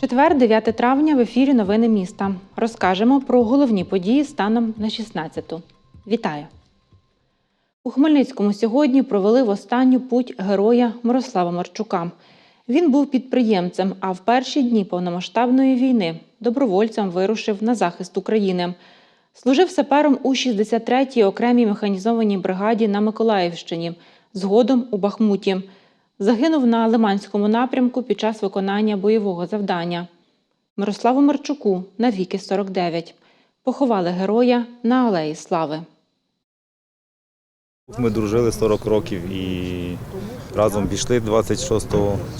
Четвер, 9 травня, в ефірі Новини міста. Розкажемо про головні події станом на 16-ту. Вітаю! У Хмельницькому сьогодні провели в останню путь героя Мирослава Марчука. Він був підприємцем, а в перші дні повномасштабної війни добровольцем вирушив на захист України. Служив сапером у 63-й окремій механізованій бригаді на Миколаївщині, згодом у Бахмуті. Загинув на Лиманському напрямку під час виконання бойового завдання. Мирославу Марчуку навіки 49. Поховали героя на Алеї Слави. Ми дружили 40 років і разом пішли 26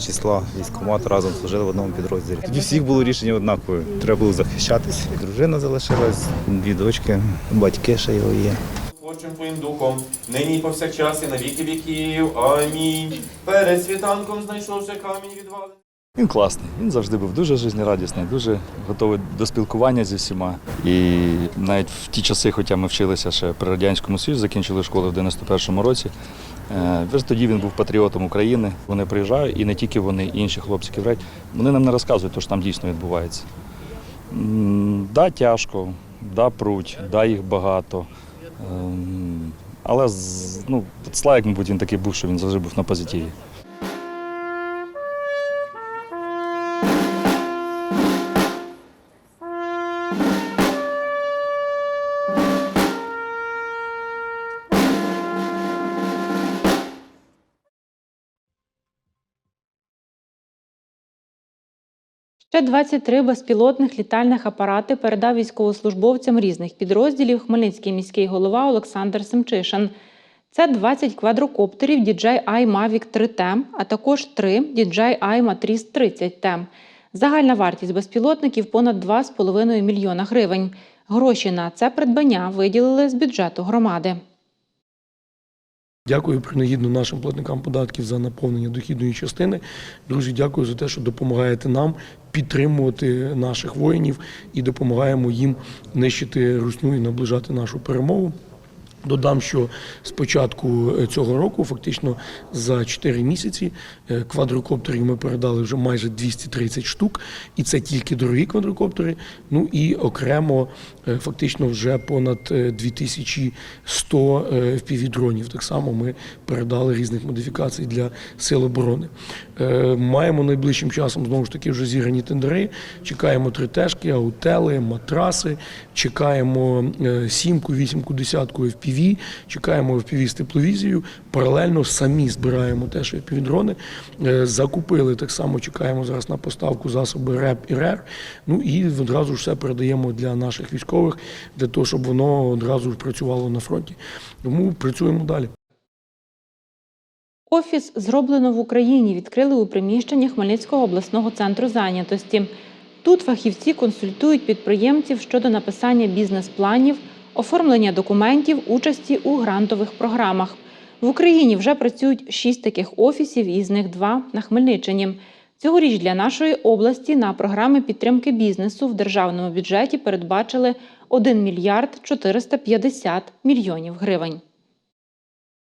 числа військкомат, разом служили в одному підрозділі. Тоді всіх було рішення однакове. Треба було захищатись. Дружина залишилась, дві дочки, батьки ще його є. Творчим твоїм духом, нині повсякчас і на віки віків. Амінь. Перед світанком знайшовши камінь відвалений. Він класний. Він завжди був дуже жизнерадісний, дуже готовий до спілкування зі всіма. І навіть в ті часи, хоча ми вчилися ще при радянському Союзі, закінчили школу в 91-му році. Е, Вже тоді він був патріотом України. Вони приїжджають, і не тільки вони, і інші хлопці киврають. Вони нам не розказують, що там дійсно відбувається. Да, тяжко, да, пруть, да, їх багато. Ем, Але ну, Слайк, мабуть, він такий був, що він завжди був на позитиві. Ще 23 безпілотних літальних апарати передав військовослужбовцям різних підрозділів Хмельницький міський голова Олександр Семчишин. Це 20 квадрокоптерів DJI Mavic 3T, а також 3 DJI Matrice 30 T. Загальна вартість безпілотників понад 2,5 мільйона гривень. Гроші на це придбання виділили з бюджету громади. Дякую принагідно нашим платникам податків за наповнення дохідної частини. Друзі, дякую за те, що допомагаєте нам підтримувати наших воїнів і допомагаємо їм нищити русню і наближати нашу перемогу. Додам, що з початку е, цього року, фактично за 4 місяці, е, квадрокоптерів ми передали вже майже 230 штук, і це тільки дорогі квадрокоптери. Ну і окремо е, фактично вже понад е, 2100 FPV-дронів. Так само ми передали різних модифікацій для сил оборони. Е, Маємо найближчим часом знову ж таки вже зіграні тендери. Чекаємо три тежки, аутели, матраси, чекаємо е, сімку, вісімку, десятку FPV, чекаємо FPV з тепловізією. Паралельно самі збираємо теж FPV-дрони. Е, Закупили так само, чекаємо зараз на поставку засоби РЕП і РЕР. Ну і одразу ж все передаємо для наших військових, для того, щоб воно одразу працювало на фронті. Тому працюємо далі. Офіс зроблено в Україні відкрили у приміщенні Хмельницького обласного центру зайнятості. Тут фахівці консультують підприємців щодо написання бізнес-планів, оформлення документів, участі у грантових програмах. В Україні вже працюють шість таких офісів, із них два на Хмельниччині. Цьогоріч для нашої області на програми підтримки бізнесу в державному бюджеті передбачили 1 мільярд 450 мільйонів гривень.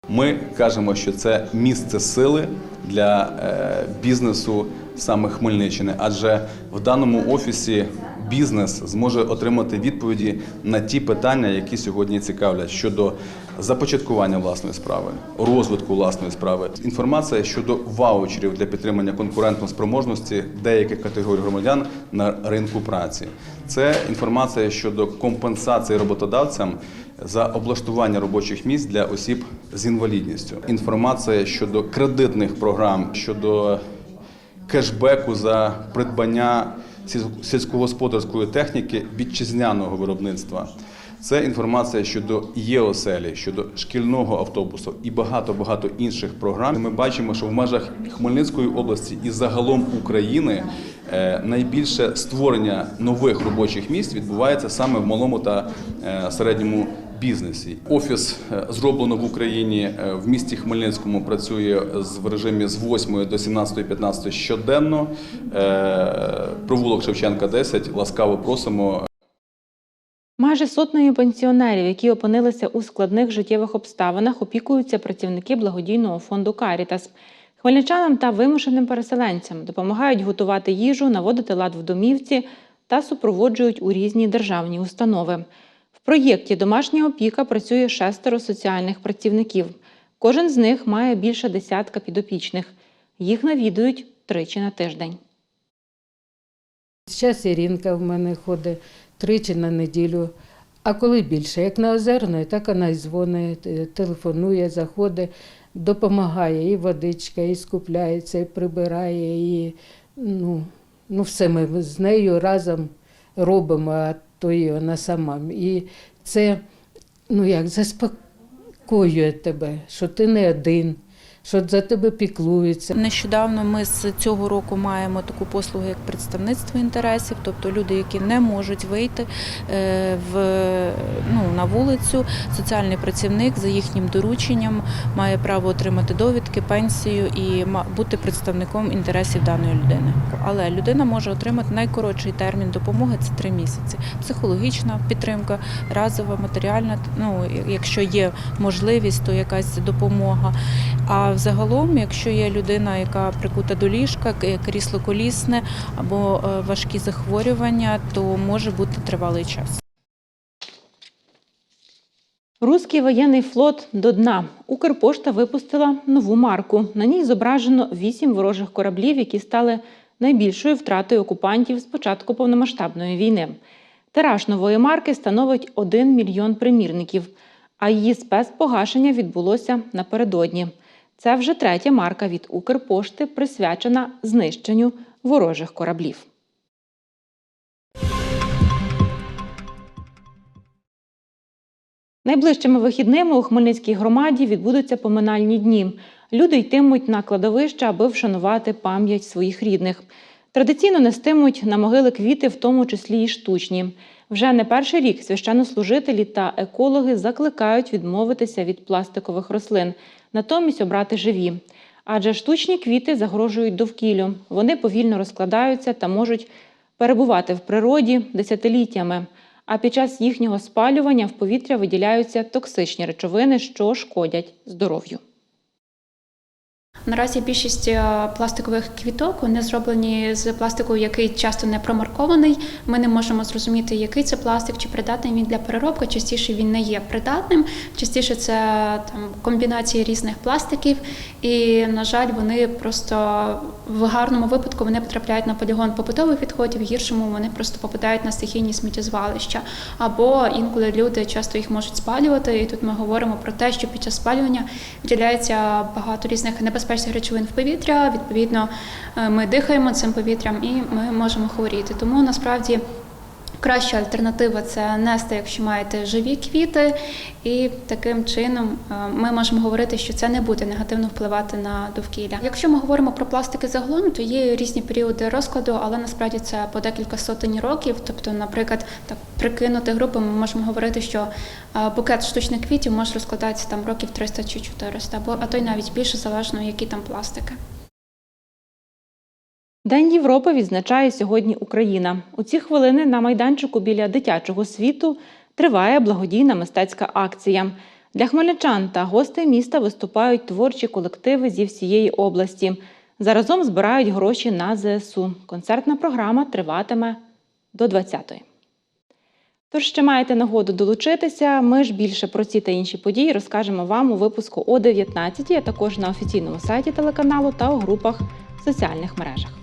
Ми кажемо, що це місце сили для е, бізнесу саме Хмельниччини, адже в даному офісі бізнес зможе отримати відповіді на ті питання, які сьогодні цікавлять щодо започаткування власної справи, розвитку власної справи. Інформація щодо ваучерів для підтримання конкурентно-спроможності деяких категорій громадян на ринку праці. Це інформація щодо компенсації роботодавцям за облаштування робочих місць для осіб з інвалідністю. Інформація щодо кредитних програм, щодо кешбеку за придбання сільськогосподарської техніки вітчизняного виробництва. Це інформація щодо ЄОСЕЛі, щодо шкільного автобусу і багато багато інших програм. Ми бачимо, що в межах Хмельницької області і загалом України е, найбільше створення нових робочих місць відбувається саме в малому та е, середньому бізнесі. Офіс е, зроблено в Україні е, в місті Хмельницькому. Працює в режимі з 8 до 17.15 щоденно. Е, Провулок Шевченка 10. Ласкаво просимо. Майже сотнею пенсіонерів, які опинилися у складних життєвих обставинах, опікуються працівники благодійного фонду Карітас. Хмельничанам та вимушеним переселенцям допомагають готувати їжу, наводити лад в домівці та супроводжують у різні державні установи. В проєкті Домашня опіка працює шестеро соціальних працівників. Кожен з них має більше десятка підопічних. Їх навідують тричі на тиждень. Зараз Іринка в мене ходить тричі на неділю. А коли більше, як на озерної, так вона й дзвонить, е, телефонує, заходить, допомагає, і водичка, і скупляється, і прибирає, і ну, ну все ми з нею разом робимо, і вона сама. І це ну як заспокоює тебе, що ти не один, що за тебе піклуються. Нещодавно ми з цього року маємо таку послугу, як представництво інтересів, тобто люди, які не можуть вийти е, в, ну, на вулицю, соціальний працівник за їхнім дорученням має право отримати довідки, пенсію і бути представником інтересів даної людини. Але людина може отримати найкоротший термін допомоги це три місяці. Психологічна підтримка, разова, матеріальна. Ну, якщо є можливість, то якась допомога. А взагалом, якщо є людина, яка прикута до ліжка, крісло колісне або е, важкі захворювання, то може бути тривалий час. Руський воєнний флот до дна. Укрпошта випустила нову марку. На ній зображено вісім ворожих кораблів, які стали найбільшою втратою окупантів з початку повномасштабної війни. Тираж нової марки становить 1 мільйон примірників, а її спецпогашення відбулося напередодні. Це вже третя марка від Укрпошти, присвячена знищенню ворожих кораблів. Найближчими вихідними у Хмельницькій громаді відбудуться поминальні дні. Люди йтимуть на кладовище, аби вшанувати пам'ять своїх рідних. Традиційно нестимуть на могили квіти, в тому числі і штучні. Вже не перший рік священнослужителі та екологи закликають відмовитися від пластикових рослин, натомість обрати живі. Адже штучні квіти загрожують довкіллю. Вони повільно розкладаються та можуть перебувати в природі десятиліттями. А під час їхнього спалювання в повітря виділяються токсичні речовини, що шкодять здоров'ю. Наразі більшість е, пластикових квіток вони зроблені з пластику, який часто не промаркований. Ми не можемо зрозуміти, який це пластик, чи придатний він для переробки. Частіше він не є придатним. Частіше це там комбінації різних пластиків. І, на жаль, вони просто в гарному випадку вони потрапляють на полігон побутових відходів, в гіршому вони просто попадають на стихійні сміттєзвалища. Або інколи люди часто їх можуть спалювати. І тут ми говоримо про те, що під час спалювання виділяється багато різних небезпечних речовин в повітря. Відповідно, е, ми дихаємо цим повітрям і ми можемо хворіти. Тому насправді. Краща альтернатива це нести, якщо маєте живі квіти, і таким чином е, ми можемо говорити, що це не буде негативно впливати на довкілля. Якщо ми говоримо про пластики загалом, то є різні періоди розкладу, але насправді це по декілька сотень років. Тобто, наприклад, так прикинути групи, ми можемо говорити, що е, букет штучних квітів може розкладатися там років 300 чи 400, або а то й навіть більше залежно, які там пластики. День Європи відзначає сьогодні Україна. У ці хвилини на майданчику біля дитячого світу триває благодійна мистецька акція. Для хмельничан та гостей міста виступають творчі колективи зі всієї області. Заразом збирають гроші на ЗСУ. Концертна програма триватиме до 20-ї. Тож ще маєте нагоду долучитися. Ми ж більше про ці та інші події розкажемо вам у випуску о 19 а також на офіційному сайті телеканалу та у групах в соціальних мережах.